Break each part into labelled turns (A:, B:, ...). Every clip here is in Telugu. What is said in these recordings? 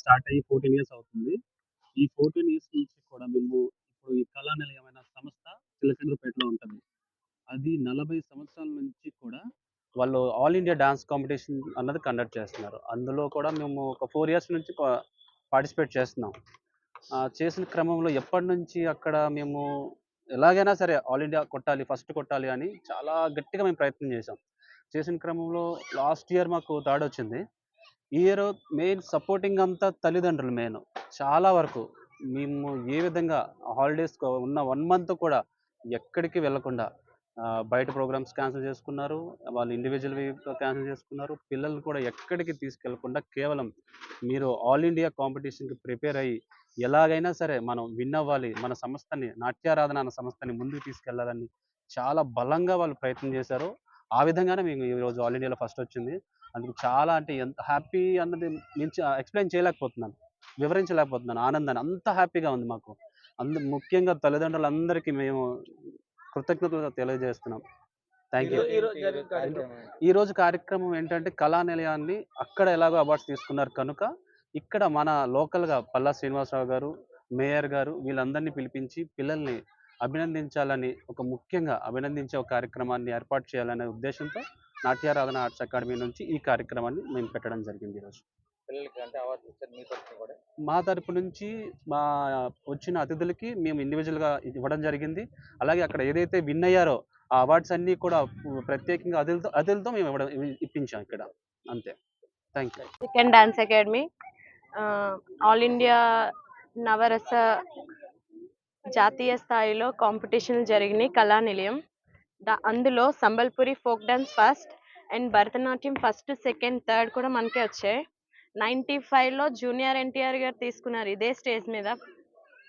A: స్టార్ట్ అయ్యి ఫోర్టీన్ ఇయర్స్ అవుతుంది. ఈ ఫోర్టీన్ ఇయర్స్ నుంచి కూడా మేము ఇప్పుడు ఈ కళా నిలయమైన సంస్థ చిలకలూరుపేటలో ఉంటుంది. అది నలభై సంవత్సరాల నుంచి కూడా వాళ్ళు ఆల్ ఇండియా డాన్స్ కాంపిటీషన్ అన్నది కండక్ట్ చేస్తున్నారు. అందులో కూడా మేము ఒక ఫోర్ ఇయర్స్ నుంచి పార్టిసిపేట్ చేస్తున్నాం. చేసిన క్రమంలో ఎప్పటి నుంచి అక్కడ మేము ఎలాగైనా సరే ఆల్ ఇండియా కొట్టాలి ఫస్ట్ కొట్టాలి అని చాలా గట్టిగా మేము ప్రయత్నం చేసాం చేసిన క్రమంలో లాస్ట్ ఇయర్ మాకు థర్డ్ వచ్చింది. ఈ ఇయర్ మెయిన్ సపోర్టింగ్ అంతా తల్లిదండ్రులు మెయిన్. చాలా వరకు మేము ఏ విధంగా హాలిడేస్ ఉన్న వన్ మంత్ కూడా ఎక్కడికి వెళ్ళకుండా బయట ప్రోగ్రామ్స్ క్యాన్సిల్ చేసుకున్నారు. వాళ్ళు ఇండివిజువల్ క్యాన్సిల్ చేసుకున్నారు. పిల్లలు కూడా ఎక్కడికి తీసుకెళ్ళకుండా కేవలం మీరు ఆల్ ఇండియా కాంపిటీషన్కి ప్రిపేర్ అయ్యి ఎలాగైనా సరే మనం విన్ అవ్వాలి. మన సంస్థని నాట్యారాధన అన్న సంస్థని ముందుకు తీసుకెళ్ళాలని చాలా బలంగా వాళ్ళు ప్రయత్నం చేశారు. ఆ విధంగానే మేము ఈరోజు ఆల్ ఇండియాలో ఫస్ట్ వచ్చింది. అందుకు చాలా అంటే ఎంత హ్యాపీ అన్నది నేను ఎక్స్ప్లెయిన్ చేయలేకపోతున్నాను. వివరించలేకపోతున్నాను. ఆనందాన్ని. అంత హ్యాపీగా ఉంది మాకు. అందు ముఖ్యంగా తల్లిదండ్రులందరికీ మేము కృతజ్ఞతలు తెలియజేస్తున్నాం. Thank you.
B: ఈ రోజు జరిగిన కార్యక్రమం
A: ఈ రోజు కార్యక్రమం ఏంటంటే కళా నిలయాన్ని అక్కడ ఎలాగో అవార్డ్స్ తీసుకున్నారు కనుక ఇక్కడ మన లోకల్గా పల్లా శ్రీనివాసరావు గారు మేయర్ గారు వీళ్ళందరినీ పిలిపించి పిల్లల్ని అభినందించాలని ఒక ముఖ్యంగా అభినందించే ఒక కార్యక్రమాన్ని ఏర్పాటు చేయాలనే ఉద్దేశంతో నాట్యారాధన ఆర్ట్స్ అకాడమీ నుంచి ఈ కార్యక్రమాన్ని మేము పెట్టడం జరిగింది ఈరోజు.
B: పిల్లలకి అంటే అవార్డు ఇచ్చారు మీ తరఫున కూడా?
A: మా తరపు నుంచి మా వచ్చిన అతిథులకి మేము ఇండివిజువల్గా ఇవ్వడం జరిగింది. అలాగే అక్కడ ఏదైతే విన్ అయ్యారో ఆ అవార్డ్స్ అన్నీ కూడా ప్రత్యేకంగా అతిథులతో అతిథులతో మేము ఇవ్వడం ఇప్పించాం ఇక్కడ. అంతే. Thank you
C: second dance academy all India Navarasa జాతీయ స్థాయిలో కాంపిటీషన్లు జరిగినాయి. కళా నిలయం. దా అందులో Sambalpuri folk dance first and Bharatanatyam first second third కూడా మనకే వచ్చాయి. నైంటీ ఫైవ్లో జూనియర్ ఎన్టీఆర్ గారు తీసుకున్నారు ఇదే స్టేజ్ మీద.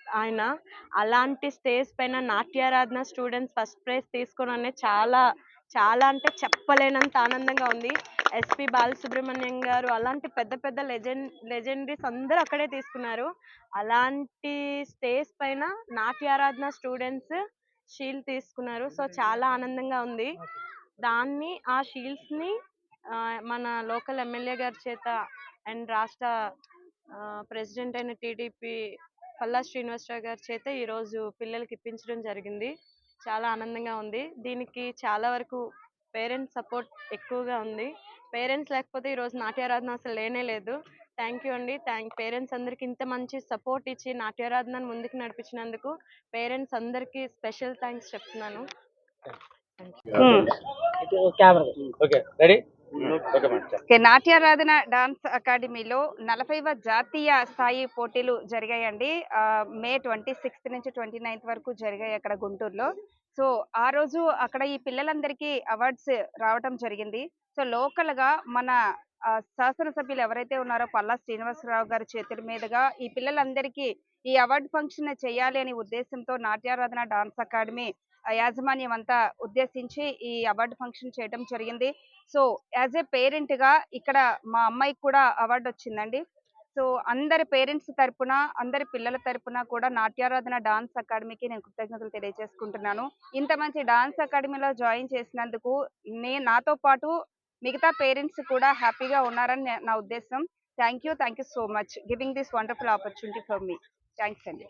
C: ఆయన అలాంటి స్టేజ్ పైన నాట్యారాధన స్టూడెంట్స్ ఫస్ట్ ప్రైజ్ తీసుకోవడం అనేది చాలా చాలా అంటే చెప్పలేనంత ఆనందంగా ఉంది. ఎస్పి బాలసుబ్రహ్మణ్యం గారు అలాంటి పెద్ద పెద్ద లెజెండ్ లెజెండరీస్ అందరూ అక్కడే తీసుకున్నారు. అలాంటి స్టేజ్ పైన నాట్యారాధన స్టూడెంట్స్ షీల్డ్ తీసుకున్నారు. సో చాలా ఆనందంగా ఉంది. దాన్ని ఆ షీల్స్ని మన లోకల్ ఎమ్మెల్యే గారి చేత అండ్ రాష్ట్ర ప్రెసిడెంట్ అయిన టీడీపీ పల్లా శ్రీనివాసరావు గారి చేత ఈరోజు పిల్లలకి ఇప్పించడం జరిగింది. చాలా ఆనందంగా ఉంది. దీనికి చాలా వరకు పేరెంట్స్ సపోర్ట్ ఎక్కువగా ఉంది. పేరెంట్స్ లేకపోతే ఈరోజు నాట్యారాధన అసలు లేనే లేదు. థ్యాంక్ యూ అండి. థ్యాంక్ పేరెంట్స్ అందరికి ఇంత మంచి సపోర్ట్ ఇచ్చి నాట్యారాధనను ముందుకు నడిపించినందుకు పేరెంట్స్ అందరికీ స్పెషల్ థ్యాంక్స్ చెప్తున్నాను.
B: Okay ready?
D: నాట్యారాధన డాన్స్ అకాడమీలో నలభైవ జాతీయ స్థాయి పోటీలు జరిగాయండి. మే ట్వంటీ సిక్స్త్ నుంచి ట్వంటీ నైన్త్ వరకు జరిగాయి అక్కడ గుంటూరులో. సో ఆ రోజు అక్కడ ఈ పిల్లలందరికీ అవార్డ్స్ రావటం జరిగింది. సో లోకల్గా మన శాసనసభ్యులు ఎవరైతే ఉన్నారో పల్లా శ్రీనివాసరావు గారి చేతుల మీదుగా ఈ పిల్లలందరికీ ఈ అవార్డు ఫంక్షన్ చేయాలి అనే ఉద్దేశంతో నాట్యారాధన డాన్స్ అకాడమీ యాజమాన్యం అంతా ఉద్దేశించి ఈ అవార్డు ఫంక్షన్ చేయడం జరిగింది. సో యాజ్ ఏ పేరెంట్గా ఇక్కడ మా అమ్మాయికి కూడా అవార్డు వచ్చిందండి. సో అందరి పేరెంట్స్ తరపున అందరి పిల్లల తరపున కూడా నాట్యారాధన డాన్స్ అకాడమీకి నేను కృతజ్ఞతలు తెలియజేసుకుంటున్నాను. ఇంత మంచి డాన్స్ అకాడమీలో జాయిన్ చేసినందుకు నేను నాతో పాటు మిగతా పేరెంట్స్ కూడా హ్యాపీగా ఉన్నారని నా ఉద్దేశం. Thank you thank you so much. Giving this wonderful opportunity for me. Thanks అండి.